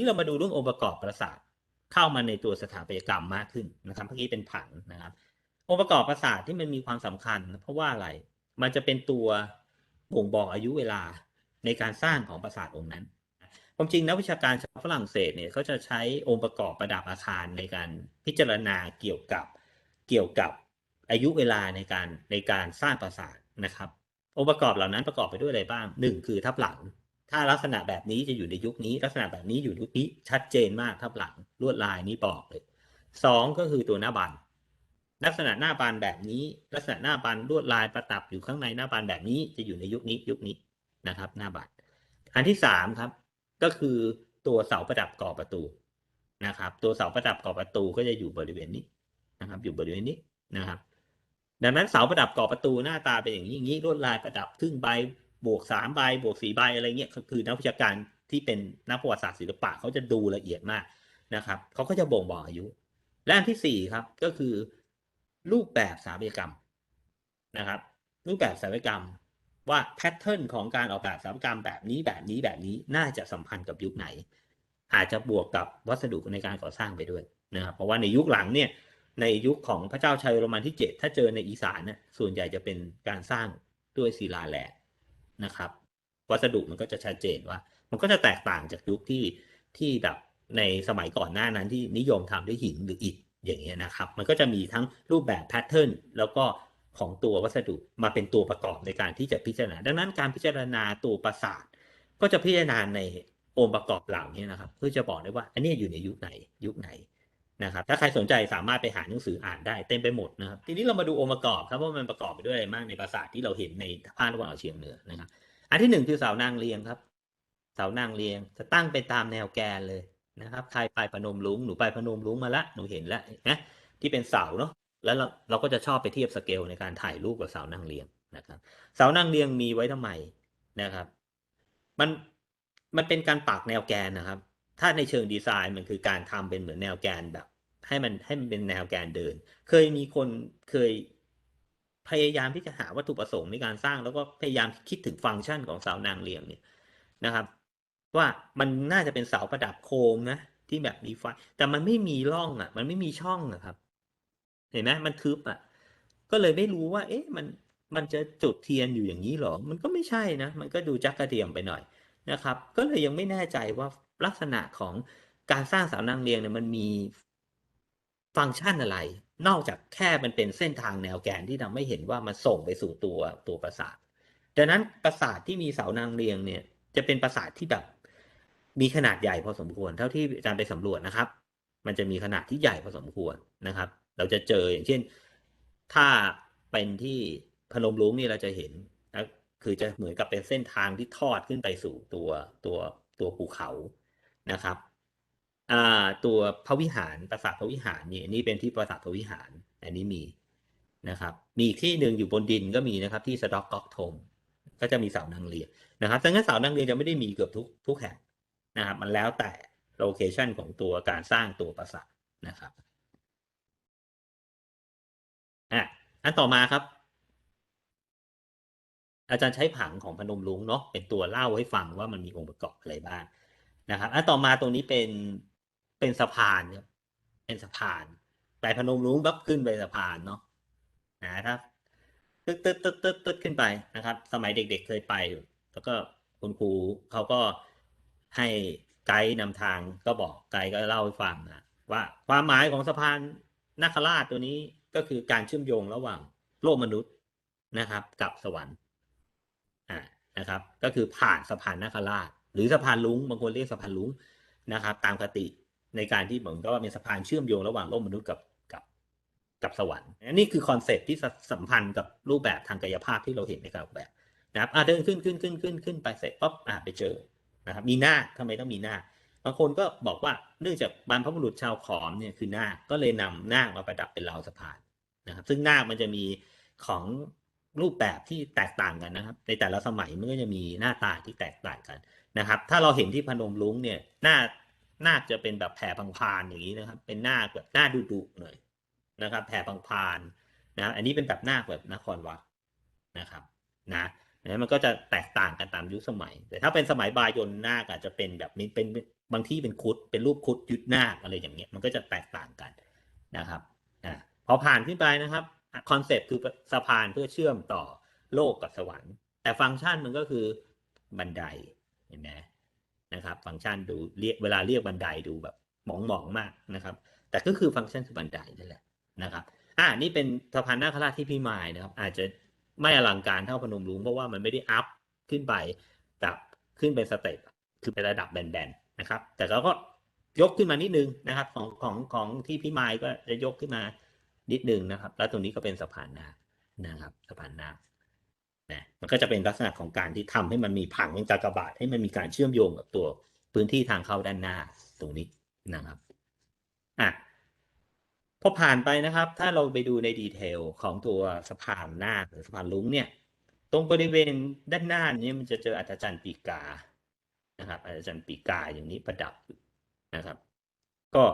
นี้เรามาดูเรื่ององค์ประกอบปราสาทเข้ามาในตัวสถาปัตยกรรมมากขึ้นนะครับเมื่อกี้เป็นผังนะครับ องค์ประกอบปราสาทที่มันมีความสำคัญ เพราะว่าอะไรมันจะเป็นตัวบ่งบอกอายุเวลาในการสร้างของปราสาทองค์นั้นความจริงนักวิชาการชาวฝรั่งเศสเนี่ยเขาจะใช้องค์ประกอบประดับอาคารในการพิจารณาเกี่ยวกับเกี่ยวกับอายุเวลาในการในการสร้างปราสาทนะครับ องค์ประกอบเหล่านั้นประกอบไปด้วยอะไรบ้างหนึ่งคือทับหลัง ถ้าลักษณะแบบนี้จะอยู่ในยุคนี้ ลักษณะแบบนี้อยู่ยุคนี้ชัดเจนมากทับหลังลวดลายนี้บอกเลยสองก็คือตัวหน้าบานลักษณะหน้าบานแบบนี้ ลักษณะหน้าบานลวดลายประดับอยู่ข้างในหน้าบานแบบนี้จะอยู่ในยุคนี้ยุคนี้นะครับ หน้าบานอันที่สามครับ ก็คือตัวเสาประดับก่อประตูนะครับ ตัวเสาประดับก่อประตูก็จะอยู่บริเวณนี้นะครับ อยู่บริเวณนี้นะครับ ดังนั้นเสาประดับก่อประตูหน้าตาเป็นอย่างนี้อย่างนี้ลวดลายประดับครึ่งใบ บวกสามใบบวกสี่ใบอะไรเงี้ยคือนักวิชาการที่เป็นนักประวัติศาสตร์ศิลปะเขาจะดูละเอียดมากนะครับเขาก็จะบ่งบอกอายุ และอันที่สี่ครับก็คือรูปแบบสถาปัตยกรรมนะครับ รูปแบบสถาปัตยกรรมว่าแพทเทิร์นของการออกแบบสถาปัตยกรรมแบบนี้แบบนี้แบบนี้น่าจะสัมพันธ์กับยุคไหน อาจจะบวกกับวัสดุในการก่อสร้างไปด้วยนะครับเพราะว่าในยุคหลังเนี่ยในยุคของพระเจ้าชัยโรมันที่ 7 ถ้าเจอในอีสานเนี่ยส่วนใหญ่จะเป็นการสร้างด้วยศิลาแหลก นะครับ วัสดุมันก็จะชัดเจนว่า มันก็จะแตกต่างจากยุคที่ที่แบบในสมัยก่อนหน้านั้นที่นิยมทำด้วยหินหรืออิฐอย่างเงี้ยนะครับ มันก็จะมีทั้งรูปแบบแพทเทิร์นแล้วก็ของตัววัสดุมาเป็นตัวประกอบในการที่จะพิจารณา ดังนั้นการพิจารณาตัวปราสาท ก็จะพิจารณาในองค์ประกอบเหล่านี้นะครับ เพื่อจะบอกได้ว่าอันนี้อยู่ในยุคไหนยุคไหน นะครับถ้าใครสนใจสามารถไปหาหนังสืออ่านได้เต็มไปหมดนะครับทีนี้เรามาดูองค์ประกอบครับว่ามันประกอบไปด้วยอะไรบ้างในปราสาทที่เราเห็นในภาคตะวันออกเฉียงเหนือนะครับอันที่หนึ่งคือเสานางเรียงครับ เสานางเรียงจะตั้งไปตามแนวแกนเลยนะครับใครไปพนมลุงหนูไปพนมลุงมาละหนูเห็นแล้วนะที่เป็นเสาเนาะแล้วเราเราก็จะชอบไปเทียบสเกลในการถ่ายรูปกับเสานางเรียงนะครับ เสานางเรียงมีไว้ทำไมนะครับ มันมันเป็นการปักแนวแกนนะครับ ถ้าในเชิงดีไซน์มันคือการทำเป็นเหมือนแนวแกนแบบ ให้มันให้มันเป็นแนวแกนเดิน เคยมีคนเคยพยายามที่จะหาวัตถุประสงค์ในการสร้าง แล้วก็พยายามคิดถึงฟังก์ชันของเสานางเรียงเนี่ยนะครับ ว่ามันน่าจะเป็นเสาประดับโคมนะที่แบบมีไฟแต่มันไม่มีร่องอะ มันไม่มีช่องอะครับ เห็นไหมมันทึบอะ ก็เลยไม่รู้ว่า เอ๊ะมันมันจะจุดเทียนอยู่อย่างนี้หรอ มันก็ไม่ใช่นะ มันก็ดูจักกระเทียมไปหน่อยนะครับ ก็เลยยังไม่แน่ใจว่าลักษณะของการสร้างเสานางเรียงเนี่ยมันมี ฟังก์ชันอะไร นอกจากแค่มันเป็นเส้นทางแนวแกนที่ทำให้เห็นว่ามันส่งไปสู่ตัวตัวปราสาทดังนั้นปราสาทที่มีเสานางเรียงเนี่ยจะเป็นปราสาทที่แบบมีขนาดใหญ่พอสมควร เท่าที่อาจารย์ไปสำรวจนะครับ มันจะมีขนาดที่ใหญ่พอสมควรนะครับ เราจะเจออย่างเช่น ถ้าเป็นที่พนมรุ้งนี่เราจะเห็นนะคือจะเหมือนกับเป็นเส้นทางที่ทอดขึ้นไปสู่ตัวตัวตัวภูเขานะครับ ตัวพระวิหารปราสาทพระวิหารนี่นี่เป็นที่ปราสาทพระวิหาร อันนี้มีนะครับ มีอีกที่หนึ่งอยู่บนดินก็มีนะครับ ที่สะดอกก๊อกทงก็จะมีเสานางเรียงนะครับดังนั้นเสานางเรียงจะไม่ได้มีเกือบทุกทุกแห่งนะครับ มันแล้วแต่โลเคชันของตัวการสร้างตัวปราสาทนะครับอะอันต่อมาครับ อาจารย์ใช้ผังของพนมรุ้งเนาะเป็นตัวเล่าให้ฟังว่ามันมีองค์ประกอบอะไรบ้างนะครับอันต่อมาตรงนี้เป็น เป็นสะพานครับเป็นสะพานไปพนมรุ้งปั๊บขึ้นไปสะพานเนาะนะครับตึ๊ดตึ๊ดตึ๊ดตึ๊ดตึ๊ดขึ้นไปนะครับ สมัยเด็กๆเคยไปแล้วก็คุณครูเขาก็ให้ไกด์นำทางก็บอกไกด์ก็เล่าให้ฟังนะว่าความหมายของสะพานนาคราชตัวนี้ก็คือการเชื่อมโยงระหว่างโลกมนุษย์นะครับ กับสวรรค์อ่านะครับ ก็คือผ่านสะพานนาคราช หรือสะพานลุงบางคนเรียกสะพานลุงนะครับ ตามคติ ในการที่เหมือนก็ว่าเป็นสะพานเชื่อมโยงระหว่างโลกมนุษย์กับกับกับสวรรค์อันนี้คือคอนเซ็ปต์ที่สัมพันธ์กับรูปแบบทางกายภาพที่เราเห็นในการออกแบบนะครับอ่าเดินขึ้นขึ้นขึ้นขึ้นขึ้นไปเสร็จปั๊บอ่าไปเจอนะครับมีหน้าทำไมต้องมีหน้าบางคนก็บอกว่าเนื่องจากบรรพบุรุษชาวขอมเนี่ยคือหน้าก็เลยนำนามาประดับเป็นราวสะพานนะครับ ซึ่งหน้ามันจะมีของรูปแบบที่แตกต่างกันนะครับ ในแต่ละสมัยมันก็จะมีหน้าตาที่แตกต่างกันนะครับ ถ้าเราเห็นที่พนมรุ้งเนี่ยหน้า นาจะเป็นแบบแผ่พังพานอย่างนี้นะครับ เป็นหน้าแบบหน้าดุดุหน่อยนะครับ แผ่พังพานนะอันนี้เป็นแบบหน้าแบบนครวัดนะครับ นะนะมันก็จะแตกต่างกันตามยุคสมัย แต่ถ้าเป็นสมัยบายนหน้าอาจจะเป็นแบบนี้เป็นบางที่เป็นคุดเป็นรูปคุดยุดหน้าอะไรอย่างเงี้ยมันก็จะแตกต่างกันนะครับอ่าพอผ่านขึ้นไปนะครับคอนเซปต์คือสะพานเพื่อเชื่อมต่อโลกกับสวรรค์ แต่ฟังก์ชันมันก็คือบันไดเห็นไหม นะครับ ฟังก์ชันดูเรียกเวลาเรียกบันไดดูแบบหมองหมองๆมากนะครับ แต่ก็คือฟังก์ชันคือบันไดนั่นแหละนะครับ อ่านี่เป็นสะพานนาคราชที่พี่มายนะครับ อาจจะไม่อลังการเท่าพนมรุ้งเพราะว่ามันไม่ได้อัพขึ้นไปแบบขึ้นเป็นสเต็ปคือเป็นระดับแบนๆนะครับ แต่เราก็ยกขึ้นมานิดนึงนะครับ ของของของที่พี่มายก็จะยกขึ้นมานิดนึงนะครับ แล้วตรงนี้ก็เป็นสะพานนานะครับสะพานนา นะมันก็จะเป็นลักษณะของการที่ทำให้มันมีผังเป็นกากบาทให้มันมีการเชื่อมโยงกับตัวพื้นที่ทางเข้าด้านหน้าตรงนี้นะครับอะพอผ่านไปนะครับ ถ้าเราไปดูในดีเทลของตัวสะพานหน้าหรือสะพานลุงเนี่ย ตรงบริเวณด้านหน้านี้มันจะเจออัศจรรย์ปีกานะครับอัศจรรย์ปีกาอย่างนี้ประดับนะครับ ก็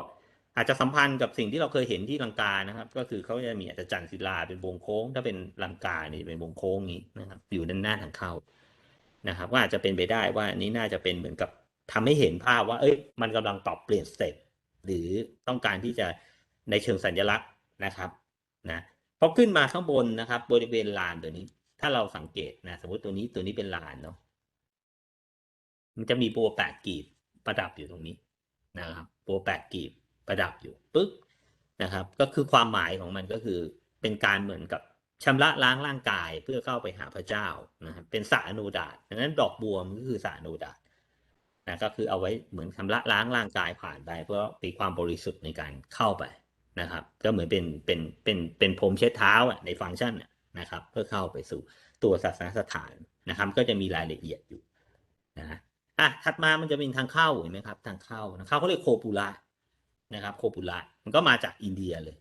อาจจะสัมพันธ์กับสิ่งที่เราเคยเห็นที่ลังกานะครับ ก็คือเขาจะมีอัศจรรย์ศิลาเป็นวงโค้ง ถ้าเป็นลังกานี่เป็นวงโค้งนี้นะครับ อยู่ด้านหน้าทางเข้านะครับก็อาจจะเป็นไปได้ว่านี้น่าจะเป็นเหมือนกับทำให้เห็นภาพว่า เอ้ย มันกำลังปรับเปลี่ยนสเต็ปหรือต้องการที่จะในเชิงสัญลักษณ์นะครับนะพอขึ้นมาข้างบนนะครับ บริเวณลานตัวนี้ ถ้าเราสังเกตนะ สมมติตัวนี้ตัวนี้เป็นลานเนาะมันจะมีโปรแปดกีบประดับอยู่ตรงนี้นะครับโปรแปดกีบ ประดับอยู่ปึ๊กนะครับ ก็คือความหมายของมันก็คือเป็นการเหมือนกับชำระล้างร่างกายเพื่อเข้าไปหาพระเจ้านะครับเป็นสรอนุดาตดังนั้นดอกบัวมันก็คือสรอนุดาตนะก็คือเอาไว้เหมือนชำระล้างร่างกายผ่านไปเพื่อป็นความบริสุทธิ์ในการเข้าไปนะครับ ก็เหมือนเป็นเป็นเป็นเป็นพรมเช็ดเท้าอะในฟังก์ชันนะครับ เพื่อเข้าไปสู่ตัวศาสนสถานนะครับ ก็จะมีรายละเอียดอยู่นะอะถัดมามันจะเป็นทางเข้าเห็นไหมครับ ทางเข้าทางเข้าเขาเรียกโคปูระ นะครับโคปูระมันก็มาจากอินเดียเลย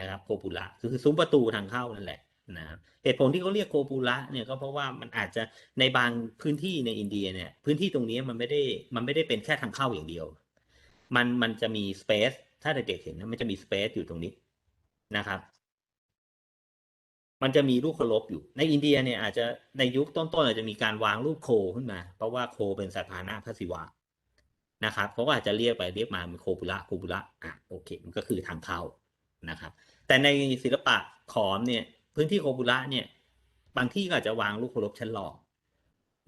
นะครับโคปูระคือซุ้มประตูทางเข้านั่นแหละนะครับเหตุผลที่เขาเรียกโคปูระเนี่ยก็เพราะว่ามันอาจจะในบางพื้นที่ในอินเดียเนี่ยพื้นที่ตรงนี้มันไม่ได้มันไม่ได้เป็นแค่ทางเข้าอย่างเดียว มันมันจะมีสเปซถ้าเด็กๆเห็นนะมันจะมีสเปซอยู่ตรงนี้นะครับ มันจะมีรูปเคารพอยู่ ในอินเดียเนี่ยอาจจะในยุคต้นๆอาจจะมีการวางรูปโคขึ้นมา เพราะว่าโคเป็นสถานะพระศิวะ นะครับเขาก็อาจจะเรียกไปเรียกมาเป็นโคปุระโคปุระอะโอเค มันก็คือทางเข้านะครับ แต่ในศิลปะขอมเนี่ยพื้นที่โคปุระเนี่ยบางที่ก็อาจจะวางรูปเคารพชั้นรอง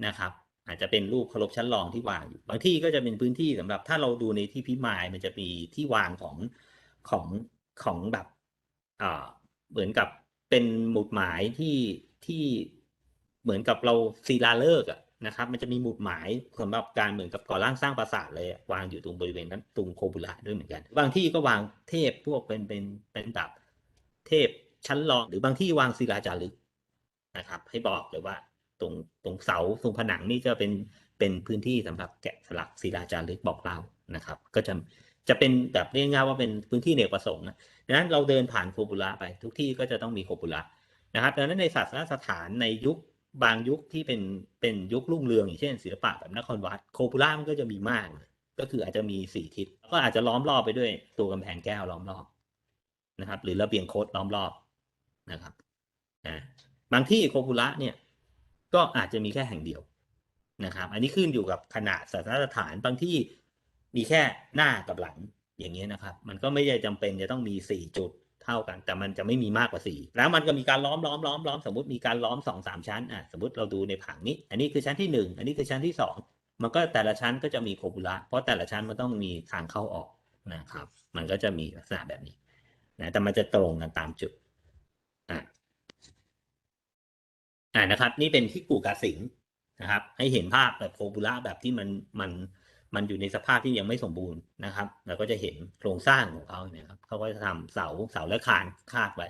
นะครับ อาจจะเป็นรูปเคารพชั้นรองที่วางอยู่บางที่ก็จะเป็นพื้นที่สำหรับถ้าเราดูในที่พิมายมันจะมีที่วางของของของแบบอ่าเหมือนกับเป็นหมุดหมายที่ที่เหมือนกับเราศิลาฤกษ์อะ นะครับ มันจะมีหมุดหมายสำหรับการเหมือนกับก่อร่างสร้างปราสาทเลยวางอยู่ตรงบริเวณนั้นตรงโคบุระด้วยเหมือนกัน บางที่ก็วางเทพพวกเป็นเป็นเป็นแบบเทพชั้นรองหรือบางที่วางศิลาจารึกนะครับ ให้บอกเลยว่าตรงตรงเสาตรงผนังนี่จะเป็นเป็นพื้นที่สำหรับแกะสลักศิลาจารึกบอกเล่านะครับ ก็จะจะเป็นแบบเรียกง่ายว่าเป็นพื้นที่เนกประสงค์นะดังนั้นเราเดินผ่านโคบุระไปทุกที่ก็จะต้องมีโคบุระนะครับดังนั้นในศาสนสถานในยุค บางยุคที่เป็นเป็นยุครุ่งเรืองอย่างเช่นศิลปะแบบนครวัดโคบุระมันก็จะมีมาก ก็คืออาจจะมีสี่ทิศก็อาจจะล้อมรอบไปด้วยตัวกำแพงแก้วล้อมรอบนะครับ หรือระเบียงโคดล้อมรอบนะครับนะบางที่โคบุระเนี่ยก็อาจจะมีแค่แห่งเดียวนะครับ อันนี้ขึ้นอยู่กับขนาดศานสถานบางที่มีแค่หน้ากับหลังอย่างเงี้ยนะครับ มันก็ไม่ได้จำเป็นจะต้องมีสี่จุด เท่ากัน แต่มันจะไม่มีมากกว่าสี่แล้วมันก็มีการล้อมล้อมล้อมล้อมสมมติมีการล้อมสองสามชั้นอะสมมติเราดูในผังนี้ อันนี้คือชั้นที่หนึ่งอันนี้คือชั้นที่สองมันก็แต่ละชั้นก็จะมีโคบุระเพราะแต่ละชั้นมันต้องมีทางเข้าออกนะครับ มันก็จะมีลักษณะแบบนี้นะแต่มันจะตรงกันตามจุดอะอ่านะครับ นี่เป็นที่กูกาสิงนะครับ ให้เห็นภาพแบบโคบุระแบบที่มันมัน มันอยู่ในสภาพที่ยังไม่สมบูรณ์นะครับ เราก็จะเห็นโครงสร้างของเขาเนี่ยครับเขาก็จะทำเสาเสาและคานคาดไว้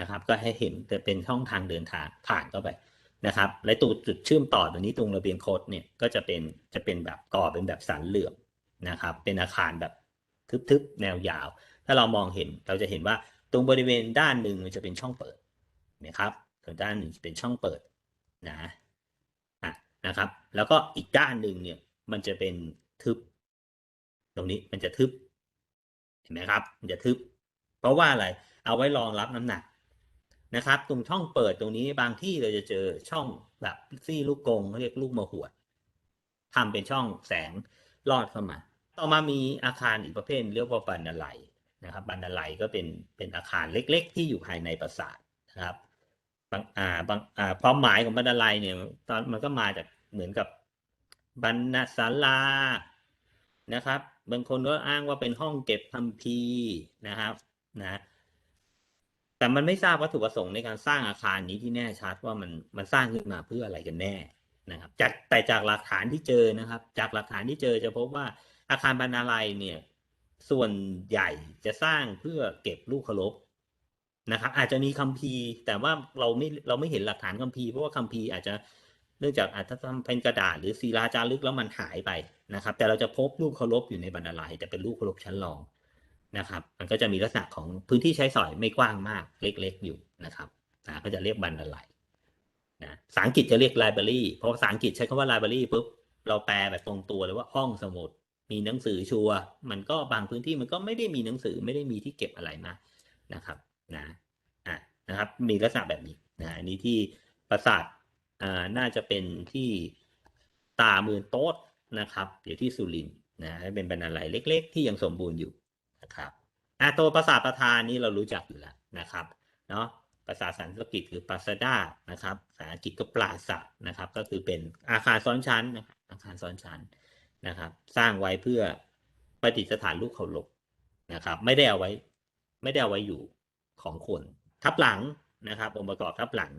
นะครับ ก็ให้เห็นจะเป็นช่องทางเดินทางผ่านเข้าไปนะครับ และตัวจุดเชื่อมต่อตัวนี้ตรงระเบียงโคดเนี่ยก็จะเป็นจะเป็นแบบก่อเป็นแบบสันเหลื่อมนะครับ เป็นอาคารแบบทึบๆแนวยาว ถ้าเรามองเห็นเราจะเห็นว่าตรงบริเวณด้านหนึ่งมันจะเป็นช่องเปิดนะครับส่วนด้านหนึ่งจะเป็นช่องเปิดนะนะครับ แล้วก็อีกด้านหนึ่งเนี่ยมันจะเป็น ทึบ ตรงนี้มันจะทึบ เห็นไหมครับ มันจะทึบ เพราะว่าอะไร เอาไว้รองรับน้ำหนักนะครับ ตรงช่องเปิดตรงนี้บางที่เราจะเจอช่องแบบซี่ลูกกงเขาเรียกลูกมะหวดทำเป็นช่องแสงลอดเข้ามา ต่อมามีอาคารอีกประเภทเรียกว่าบันไดไลนะครับบันไดไลก็เป็นเป็นอาคารเล็ก ๆ ที่อยู่ภายในปราสาทนะครับบางอ่าบางอ่าความหมายของบันไดไลเนี่ยตอนมันก็มาจากเหมือนกับบรรณศาลา นะครับ บางคนก็อ้างว่าเป็นห้องเก็บคัมภีร์นะครับนะแต่มันไม่ทราบวัตถุประสงค์ในการสร้างอาคารนี้ที่แน่ชัดว่ามันมันสร้างขึ้นมาเพื่ออะไรกันแน่นะครับ จากแต่จากหลักฐานที่เจอนะครับ จากหลักฐานที่เจอจะพบว่าอาคารบรรณาลัยเนี่ย ส่วนใหญ่จะสร้างเพื่อเก็บลูกเคารพนะครับ อาจจะมีคัมภีร์ แต่ว่าเราไม่เราไม่เห็นหลักฐานคัมภีร์เพราะว่าคัมภีร์อาจจะ เนื่องจากอาจจะทำเป็นกระดาษหรือศิลาจารึกแล้วมันหายไปนะครับ แต่เราจะพบรูปเคารพอยู่ในบรรณาลัยแต่เป็นรูปเคารพชั้นรองนะครับ มันก็จะมีลักษณะของพื้นที่ใช้สอยไม่กว้างมากเล็ก ๆ อยู่นะครับนะก็จะเรียกบรรณาลัยนะภาษาอังกฤษจะเรียก library เพราะภาษาอังกฤษใช้คำว่า library ปุ๊บเราแปลแบบตรงตัวเลยว่าห้องสมุด มีหนังสือชัวร์มันก็บางพื้นที่มันก็ไม่ได้มีหนังสือไม่ได้มีที่เก็บอะไรมานะครับนะอะนะครับ มีลักษณะแบบนี้นะอันนี้ที่ปราสาท อ่าน่าจะเป็นที่ตามือโต๊ดนะครับอยู่ที่สุรินนะเป็นบรรณาลัยเล็ก ๆ ที่ยังสมบูรณ์อยู่นะครับอะตัวปราสาทประธานนี้เรารู้จักอยู่แล้วนะครับเนาะภาษาสันสกฤตคือปราสดานะครับภาษาอังกฤษก็ปราสาทนะครับ ก็คือเป็นอาคารซ้อนชั้นนะอาคารซ้อนชั้นนะครับ สร้างไว้เพื่อประดิษฐานลูกเคารพนะครับ ไม่ได้เอาไว้ไม่ได้เอาไว้อยู่ของคน ทับหลังนะครับองค์ประกอบทับหลัง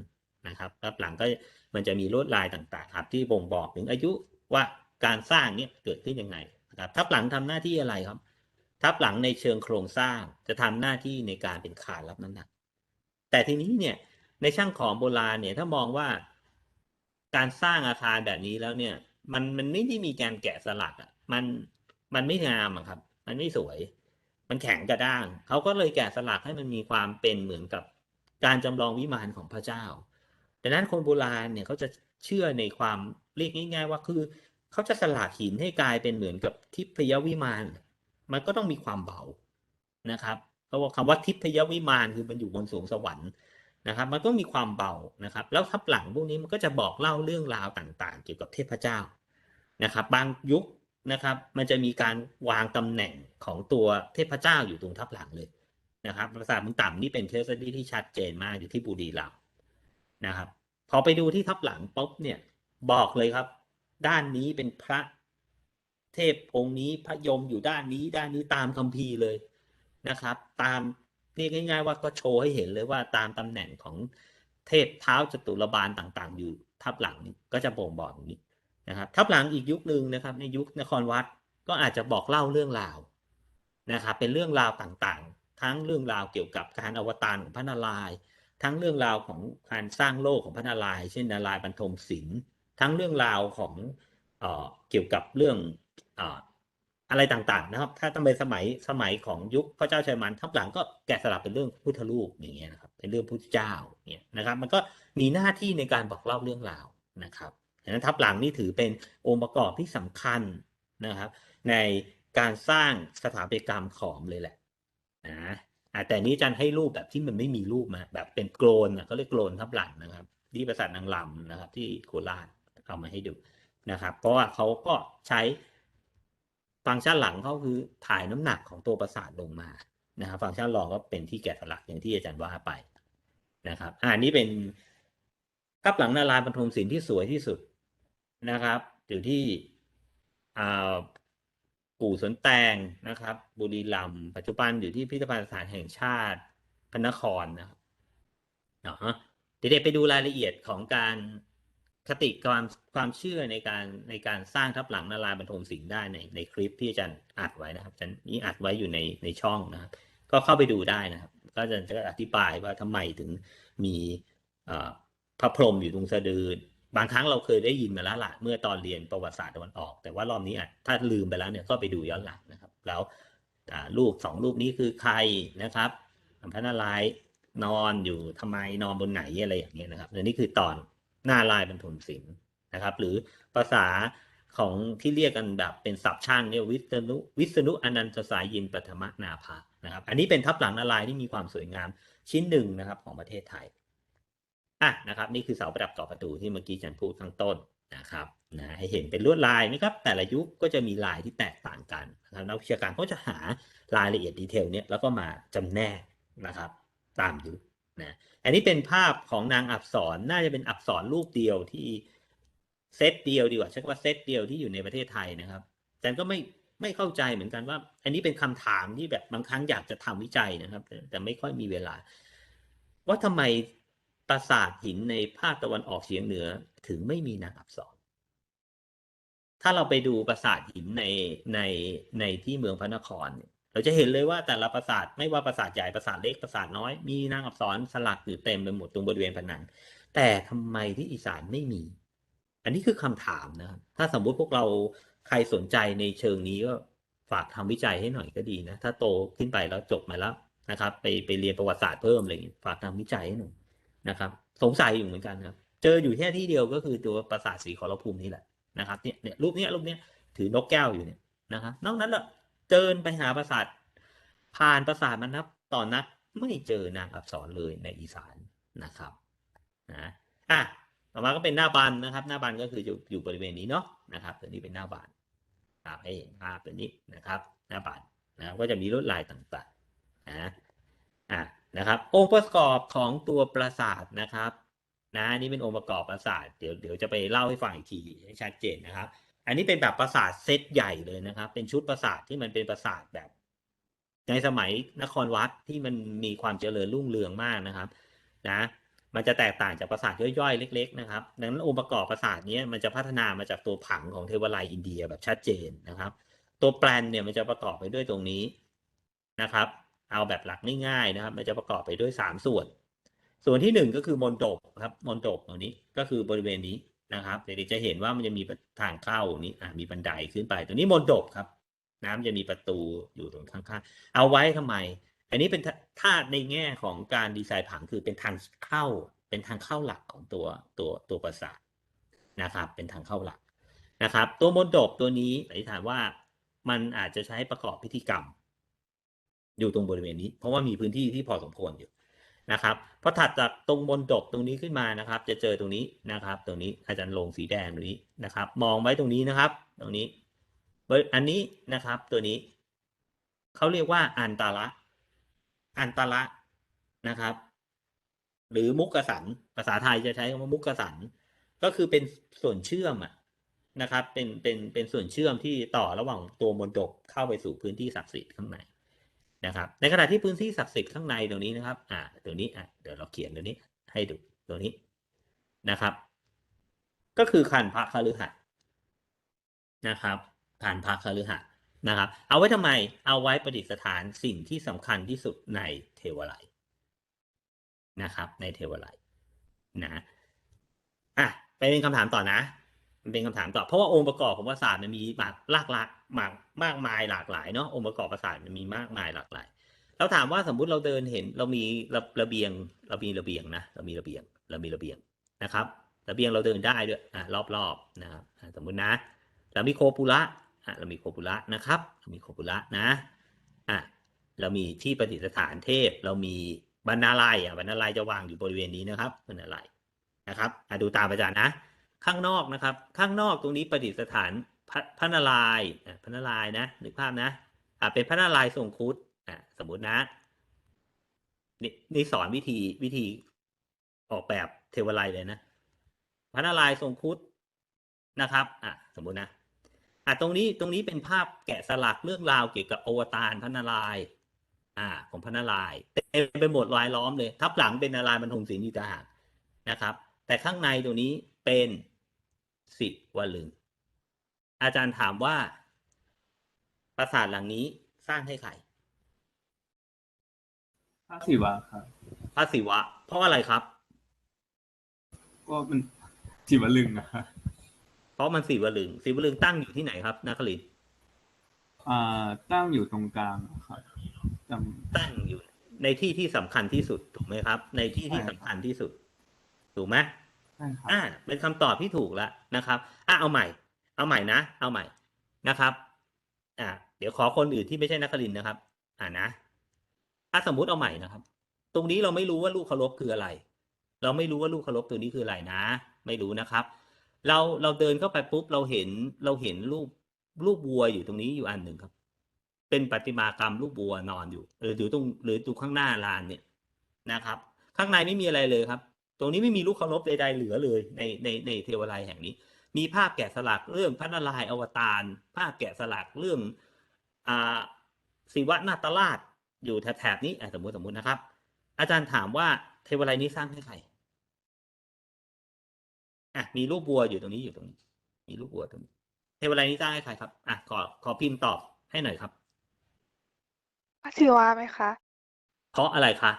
นะครับทับหลังก็มันจะมีลวดลายต่างๆครับที่บ่งบอกถึงอายุว่าการสร้างเนี่ยเกิดขึ้นยังไงนะครับทับหลังทำหน้าที่อะไรครับ ทับหลังในเชิงโครงสร้างจะทำหน้าที่ในการเป็นคานรับน้ำหนัก แต่ทีนี้เนี่ยในช่างของโบราณเนี่ยถ้ามองว่า การสร้างอาคารแบบนี้แล้วเนี่ย มันมันไม่ได้มีการแกะสลักอะมันมันไม่งามครับ มันไม่สวย มันแข็งกระด้างเขาก็เลยแกะสลักให้มันมีความเป็นเหมือนกับการจำลองวิมานของพระเจ้า ดังนั้นคนโบราณเนี่ยเขาจะเชื่อในความเรียกง่าย ๆ ว่าคือเขาจะสลักหินให้กลายเป็นเหมือนกับทิพยวิมาน มันก็ต้องมีความเบานะครับเพราะว่าคำว่าทิพยวิมานคือมันอยู่บนสวงสวรรค์นะครับ มันก็มีความเบานะครับ แล้วทับหลังพวกนี้มันก็จะบอกเล่าเรื่องราวต่างๆ เกี่ยวกับเทพเจ้านะครับ บางยุคนะครับ มันจะมีการวางตำแหน่งของตัวเทพเจ้าอยู่ตรงทับหลังเลยนะครับภาษามึงต่ำนี่เป็นเคสตี้ที่ชัดเจนมากอยู่ที่บุรีรัมย์นะครับ พอไปดูที่ทับหลังปุ๊บเนี่ยบอกเลยครับ ด้านนี้เป็นพระเทพองค์นี้พระยมอยู่ด้านนี้ด้านนี้ตามคัมภีร์เลยนะครับ ตามเรียกง่าย ๆ ว่าก็โชว์ให้เห็นเลยว่าตามตำแหน่งของเทพเท้าจตุรบาลต่างๆ อยู่ทับหลังนี้ก็จะบ่งบอกอย่างนี้นะครับทับหลังอีกยุคหนึ่งนะครับ ในยุคนครวัดก็อาจจะบอกเล่าเรื่องราวนะครับ เป็นเรื่องราวต่างๆ ทั้งเรื่องราวเกี่ยวกับการอวตารของพระนารายณ์ ทั้งเรื่องราวของการสร้างโลกของพระนารายณ์เช่นนารายณ์บรรทมศิลป์ทั้งเรื่องราวของเอ่อเกี่ยวกับเรื่องเอ่ออะไรต่างๆนะครับ ถ้าตั้งแต่สมัยสมัยของยุคพระเจ้าชัยมันทับหลังก็แกะสลักเป็นเรื่องพุทธรูปอย่างเงี้ยนะครับ เป็นเรื่องพุทธเจ้าเนี่ยนะครับ มันก็มีหน้าที่ในการบอกเล่าเรื่องราวนะครับดังนั้นทับหลังนี่ถือเป็นองค์ประกอบที่สำคัญนะครับ ในการสร้างสถาปัตยกรรมขอมเลยแหละนะ แต่นี้อาจารย์ให้รูปแบบที่มันไม่มีรูปมา แบบเป็นโกลนเขาเรียกโกลนทับหลังนะครับ ที่ปราสาทนางลำนะครับ ที่โคราชเอามาให้ดูนะครับ เพราะว่าเขาก็ใช้ฟังก์ชันหลังเขาคือถ่ายน้ำหนักของตัวปราสาทลงมานะครับฟังก์ชันรองก็เป็นที่แกะสลักอย่างที่อาจารย์ว่าไปนะครับอ่านี้เป็นทับหลังนารายบรรทมศิลป์ที่สวยที่สุดนะครับอยู่ที่อ่า กู่สวนแตงนะครับ บุรีรัมย์ปัจจุบันอยู่ที่พิพิธภัณฑ์สถานแห่งชาติพระนครนะครับเนาะเดี๋ยวไปดูรายละเอียดของการคติความความเชื่อในการในการสร้างทับหลังนาราบรรทมศิลป์ได้ในในคลิปที่อาจารย์อัดไว้นะครับอาจารย์นี้อัดไว้อยู่ในในช่องนะครับ ก็เข้าไปดูได้นะครับ ก็อาจะจะอธิบายว่าทำไมถึงมีพระพรหมอยู่ตรงสะดือ บางครั้งเราเคยได้ยินมาแล้วล่ะเมื่อตอนเรียนประวัติศาสตร์ตะวันออก แต่ว่ารอบนี้อะถ้าลืมไปแล้วเนี่ยก็ไปดูย้อนหลังนะครับ แล้วรูปสองรูปนี้คือใครนะครับพระนารายณ์นอนอยู่ทำไมนอนบนไหนอะไรอย่างเงี้ยนะครับและนี่คือตอนหน้าลายบรรทมศิลป์นะครับ หรือภาษาของที่เรียกกันแบบเป็นศัพท์ช่างเนี่ยวิษณุวิษณุอนันตสายยินปฐมนาภานะครับ อันนี้เป็นทับหลังนารายณ์ที่มีความสวยงามชิ้นหนึ่งนะครับของประเทศไทย อะนะครับนี่คือเสาประดับต่อประตูที่เมื่อกี้ฉันพูดข้างต้นนะครับนะให้เห็นเป็นลวดลายนะครับ แต่ละยุคก็จะมีลายที่แตกต่างกันนะครับนักวิชาการก็จะหารายละเอียดดีเทลเนี่ยแล้วก็มาจำแนกนะครับ ตามยุคนะอันนี้เป็นภาพของนางอักษรน่าจะเป็นอักษรรูปเดียวที่เซตเดียวดีกว่าใช้คำว่าเซตเดียวที่อยู่ในประเทศไทยนะครับฉันก็ไม่ไม่เข้าใจเหมือนกันว่า อันนี้เป็นคำถามที่แบบบางครั้งอยากจะทำวิจัยนะครับแต่แต่ไม่ค่อยมีเวลา ว่าทำไม ปราสาทหินในภาคตะวันออกเฉียงเหนือถึงไม่มีนางอักษรถ้าเราไปดูปราสาทหินในในในที่เมืองพระนครเนี่ยเราจะเห็นเลยว่าแต่ละปราสาทไม่ว่าปราสาทใหญ่ปราสาทเล็กปราสาทน้อยมีนางอักษรสลักอยู่เต็มไปหมดตรงบริเวณผนังแต่ทำไมที่อีสานไม่มี อันนี้คือคำถามนะถ้าสมมุติพวกเราใครสนใจในเชิงนี้ก็ฝากทำวิจัยให้หน่อยก็ดีนะ ถ้าโตขึ้นไปแล้วจบมาแล้วนะครับ ไปไปเรียนประวัติศาสตร์เพิ่มอะไรอย่างเงี้ฝากทำวิจัยให้หน่อย นะครับ สงสัยอยู่เหมือนกันครับ เจออยู่แค่ที่เดียวก็คือตัวปราสาทสีขอรภูมินี่แหละนะครับเนี่ยเนี่ยรูปเนี้ยรูปเนี้ยถือนกแก้วอยู่เนี่ยนะครับนอกนั้นละเดินไปหาปราสาทผ่านปราสาทมันนับต่อนนับไม่เจอนางอักษรเลยในอีสานนะครับนะอะต่อมาก็เป็นหน้าบานนะครับ หน้าบานก็คืออยู่อยู่บริเวณนี้เนาะนะครับตัวนี้เป็นหน้าบานครับให้เห็นภาพตัวนี้นะครับ หน้าบานนะก็จะมีลวดลายต่างๆนะอะ นะครับ องค์ประกอบของตัวปราสาทนะครับนะนี่เป็นองค์ประกอบปราสาทเดี๋ยวเดี๋ยวจะไปเล่าให้ฟังอีกทีให้ชัดเจนนะครับ อันนี้เป็นแบบปราสาทเซตใหญ่เลยนะครับ เป็นชุดปราสาทที่มันเป็นปราสาทแบบ ในสมัยนครวัดที่มันมีความเจริญรุ่งเรืองมากนะครับ นะ มันจะแตกต่างจากปราสาทย่อยๆ เล็ก ๆ นะครับ ดังนั้นองค์ประกอบปราสาทนี้มันจะพัฒนามาจากตัวผังของเทวาลัยอินเดียแบบชัดเจนนะครับ ตัวแปลนเนี่ยมันจะประกอบไปด้วยตรงนี้นะครับ เอาแบบหลักง่ายๆนะครับ มันจะประกอบไปด้วยสามส่วน ส่วนที่หนึ่งก็คือมณฑปครับมณฑปตรงนี้ก็คือบริเวณนี้นะครับเดี๋ยวจะเห็นว่ามันจะมีทางเข้านี้อ่มีบันไดขึ้นไปตัวนี้มณฑปครับ น้ำจะมีประตูอยู่ตรงข้างๆเอาไว้ทำไม อันนี้เป็นถ้าในแง่ของการดีไซน์ผังคือเป็นทางเข้า เป็นทางเข้าหลักของตัวตัวตัวปราสาทนะครับ เป็นทางเข้าหลักนะครับ ตัวมณฑปตัวนี้สันนิษฐานว่ามันอาจจะใช้ประกอบพิธีกรรม อยู่ตรงบริเวณนี้ เพราะว่ามีพื้นที่ที่พอสมควรอยู่นะครับพอถัดจากตรงบนดกตรงนี้ขึ้นมานะครับ จะเจอตรงนี้นะครับ ตรงนี้อาจารย์ลงสีแดงตรงนี้นะครับ มองไว้ตรงนี้นะครับ ตรงนี้อันนี้นะครับตัวนี้เขาเรียกว่าอันตาระอันตาระนะครับ หรือมุกกระสันภาษาไทยจะใช้คำว่ามุกกระสันก็คือเป็นส่วนเชื่อมนะครับ เป็นเป็นเป็นส่วนเชื่อมที่ต่อระหว่างตัวมนดกเข้าไปสู่พื้นที่ศักดิ์สิทธิ์ข้างใน นะครับ ในขณะที่พื้นที่ศักดิ์สิทธิ์ข้างในตรงนี้นะครับ อ่าตัวนี้อะเดี๋ยวเราเขียนตัวนี้ให้ดูตัวนี้นะครับ ก็คือคันพระคฤหัสนะครับคันพระคฤหัสนะครับ เอาไว้ทำไมเอาไว้ประดิษฐานสิ่งที่สำคัญที่สุดในเทวไลนะครับ ในเทวไลนะอะไปเป็นคำถามต่อนะ มันเป็นคำถามต่อเพราะว่าองค์ประกอบของปราสาทมันมีมากหลากหลายมากมากมายหลากหลายเนาะองค์ประกอบปราสาทมันมีมากมายหลากหลายเราถามว่าสมมุติเราเดินเห็นเรามีระระเบียงเรามีระเบียงนะเรามีระเบียงเรามีระเบียงนะครับ ระเบียงเราเดินได้ด้วยอ่ารอบๆนะครับสมมุตินะเรามีโคปุระอะเรามีโคปุระนะครับเรามีโคปุระนะอะเรามีที่ประดิษฐานเทพ เรามีบรรณาลัยอะบรรณาลัยจะวางอยู่บริเวณนี้นะครับบรรณาลัยนะครับอะดูตามอาจารย์นะ ข้างนอกนะครับ ข้างนอกตรงนี้ประดิษฐานพระพระนารายณ์อะพระนารายณ์นะนึกภาพนะอะเป็นพระนารายณ์ทรงครุฑอะสมมตินะนี่นี่สอนวิธีวิธีออกแบบเทวไลยเลยนะพระนารายณ์ทรงครุฑนะครับอะสมมตินะอะตรงนี้ตรงนี้เป็นภาพแกะสลักเรื่องราวเกี่ยวกับอวตารพระนารายณ์อ่า ของพระนารายณ์เต็มไปหมดรายล้อมเลย ทับหลังเป็นนารายณ์บรรทมศิลป์อีกต่างหากนะครับ แต่ข้างในตรงนี้เป็น สิวลึง อาจารย์ถามว่า ปราสาทหลังนี้สร้างให้ใครพระศิวะครับพระศิวะ เพราะอะไรครับ ก็มันศิวลึงนะครับเพราะมันสีวลึงสีวลึงตั้งอยู่ที่ไหนครับนาคลินทร์อ่า ตั้งอยู่ตรงกลางครับจตั้งอยู่ในที่ที่สำคัญที่สุดถูกไหมครับ ในที่ที่สำคัญที่สุด ถูกไหมำ ใช่ครับอ่าเป็นคำตอบที่ถูกแล้วนะครับอะเอาใหม่ เอาใหม่นะ เอาใหม่นะครับ อ่าเดี๋ยวขอคนอื่นที่ไม่ใช่นักคลินนะครับ อ่านะอะสมมุติเอาใหม่นะครับ ตรงนี้เราไม่รู้ว่าลูกเคารพคืออะไร เราไม่รู้ว่าลูกเคารพตัวนี้คืออะไรนะ ไม่รู้นะครับ เราเราเดินเข้าไปปุ๊บเราเห็นเราเห็นรูปรูปวัวอยู่ตรงนี้อยู่อันหนึ่งครับ เป็นประติมากรรมรูปวัวนอนอยู่หรืออยู่ตรงหรือตรงข้างหน้าลานเนี่ยนะครับ ข้างในไม่มีอะไรเลยครับ ตรงนี้ไม่มีลูกเคารพใดๆเหลือเลยในในในเทวาลัยแห่งนี้ มีภาพแกะสลักเรื่องพระนารายณ์อวตาร ภาพแกะสลักเรื่องอ่าศิวะนาตราชอยู่แถบๆนี้อะสมมติสมมตินะครับ อาจารย์ถามว่าเทวาลัยนี้สร้างให้ใครอะมีรูปวัวอยู่ตรงนี้อยู่ตรงนี้ มีรูปวัวตรงนี้ เทวาลัยนี้สร้างให้ใครครับอะขอขอพิมพ์ตอบให้หน่อยครับพระศิวะไหมคะ เพราะอะไรคะ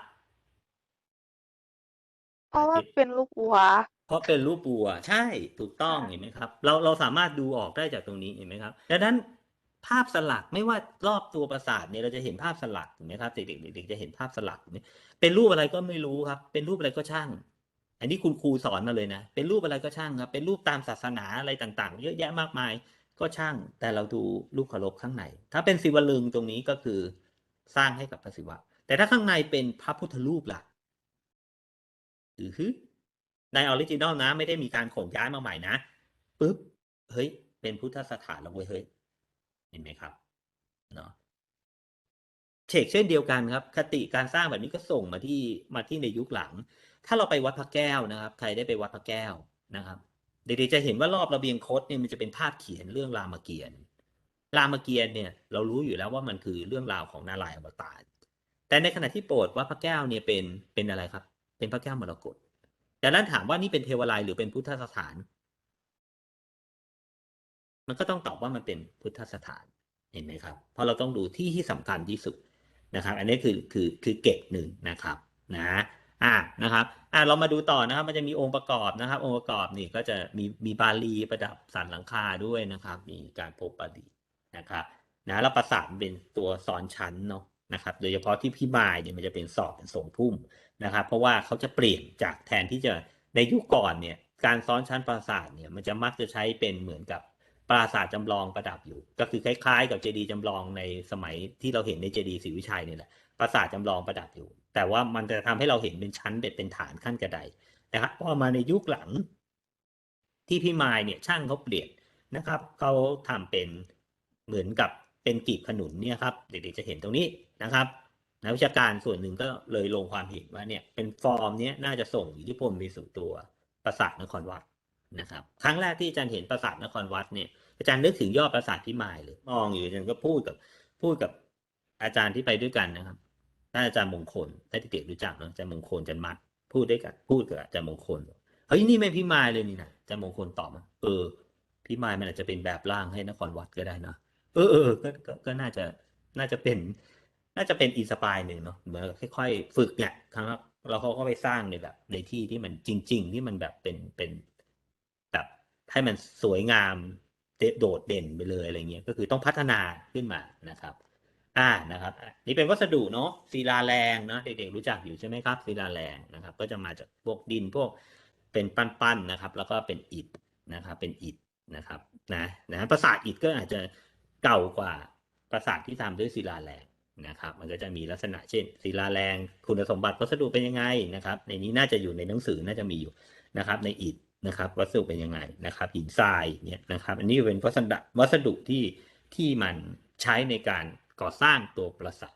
เพราะว่าเป็นลูกวัว เพราะเป็นรูปบัวใช่ถูกต้องเห็นไหมครับ เราเราสามารถดูออกได้จากตรงนี้เห็นไหมครับ ดังนั้นภาพสลักไม่ว่ารอบตัวปราสาทเนี่ยเราจะเห็นภาพสลักเห็นไหมครับเด็กๆเด็กๆจะเห็นภาพสลักเนี่ยเป็นรูปอะไรก็ไม่รู้ครับ เป็นรูปอะไรก็ช่าง อันนี้คุณครูสอนมาเลยนะ เป็นรูปอะไรก็ช่างครับเป็นรูปตามศาสนาอะไรต่างๆ เยอะแยะมากมายก็ช่าง แต่เราดูรูปเคารพข้างในถ้าเป็นศิวลึงตรงนี้ก็คือสร้างให้กับพระศิวะ แต่ถ้าข้างในเป็นพระพุทธรูปล่ะ อือฮึในออริจินอลนะ ไม่ได้มีการขนย้ายมาใหม่นะปุ๊บเฮ้ย เป็นพุทธสถานแล้วเว้ยเฮ้ยเห็นไหมครับเนาะเชกเช่นเดียวกันครับ คติการสร้างแบบนี้ก็ส่งมาที่มาที่ในยุคหลัง ถ้าเราไปวัดพระแก้วนะครับ ใครได้ไปวัดพระแก้วนะครับเด็กๆจะเห็นว่ารอบระเบียงคดเนี่ยมันจะเป็นภาพเขียนเรื่องรามเกียรติ์รามเกียรติ์เนี่ยเรารู้อยู่แล้วว่ามันคือเรื่องราวของนารายณ์อวตารแต่ในขณะที่โปรดวัดพระแก้วเนี่ยเป็นเป็นอะไรครับ เป็นพระแก้วมรกตแต่นั้นถามว่านี่เป็นเทวาลัยหรือเป็นพุทธสถาน มันก็ต้องตอบว่ามันเป็นพุทธสถานเห็นไหมครับ เพราะเราต้องดูที่ที่สำคัญที่สุดนะครับ อันนี้คือคือคือเกตหนึ่งนะครับนะอ่านะครับอ่าเรามาดูต่อนะครับ มันจะมีองค์ประกอบนะครับ องค์ประกอบนี่ก็จะมีมีบาลีประดับสันหลังคาด้วยนะครับ มีการพบบาลีนะครับนะแล้วประสานเป็นตัวซ้อนชั้นเนาะนะครับ โดยเฉพาะที่พี่มายเนี่ยมันจะเป็นสอบเป็นทรงพุ่ม นะครับ เพราะว่าเขาจะเปลี่ยนจากแทนที่จะในยุคก่อนเนี่ยการซ้อนชั้นปราสาทเนี่ยมันจะมักจะใช้เป็นเหมือนกับปราสาทจำลองประดับอยู่ ก็คือคล้ายๆ กับเจดีย์จำลองในสมัยที่เราเห็นในเจดีย์ศรีวิชัยเนี่ยแหละปราสาทจำลองประดับอยู่ แต่ว่ามันจะทำให้เราเห็นเป็นชั้นเป็นฐานขั้นกระไดนะครับพอมาในยุคหลังที่พี่มายเนี่ยช่างเขาเปลี่ยนนะครับเขาทำเป็นเหมือนกับเป็นกีบขนุนเนี่ยครับเด็กๆจะเห็นตรงนี้นะครับ นักวิชาการส่วนหนึ่งก็เลยลงความเห็นว่าเนี่ยเป็นฟอร์มเนี้ยน่าจะส่งอิทธิพลไปสู่ตัวปราสาทนครวัดนะครับ ครั้งแรกที่อาจารย์เห็นปราสาทนครวัดเนี่ยอาจารย์นึกถึงยอดปราสาทพิมายเลยมองอยู่อาจารย์ก็พูดกับพูดกับอาจารย์ที่ไปด้วยกันนะครับท่านอาจารย์มงคลถ้าเด็กๆรู้จักเนอะอาจารย์มงคลอาจารย์มัดพูดได้กันพูดกับอาจารย์มงคลเฮ้ยนี่ไม่พิมายเลยนี่นะอาจารย์มงคลตอบมาเออพิมายมันอาจจะเป็นแบบร่างให้นครวัดก็ได้นะเออเออก็ก็น่าจะน่าจะเป็น น่าจะเป็นอินสปายหนึ่งเนาะเหมือนค่อยๆฝึกเนี่ยครั้งละเราเขาก็ไปสร้างในแบบ ในที่ที่มันจริง ๆ ที่มันแบบเป็นเป็นแบบให้มันสวยงามเดโดดเด่นไปเลยอะไรเงี้ยก็คือต้องพัฒนาขึ้นมานะครับ อ่านะครับ นี่เป็นวัสดุเนาะศิลาแรงเนาะเด็กๆรู้จักอยู่ใช่ไหมครับศิลาแรงนะครับ ก็จะมาจากพวกดินพวกเป็นปั้นๆนะครับ แล้วก็เป็นอิฐนะครับ เป็นอิฐนะครับนะนะปราสาทอิฐก็อาจจะเก่ากว่าปราสาทที่ทำด้วยศิลาแรง นะครับ มันก็จะมีลักษณะเช่นศิลาแรง คุณสมบัติวัสดุเป็นยังไงนะครับ ในนี้น่าจะอยู่ในหนังสือน่าจะมีอยู่นะครับ ในอิฐนะครับวัสดุเป็นยังไงนะครับหินทรายเนี่ยนะครับ อันนี้เป็นวัสดุวัสดุที่ที่มันใช้ในการก่อสร้างตัวปราสาท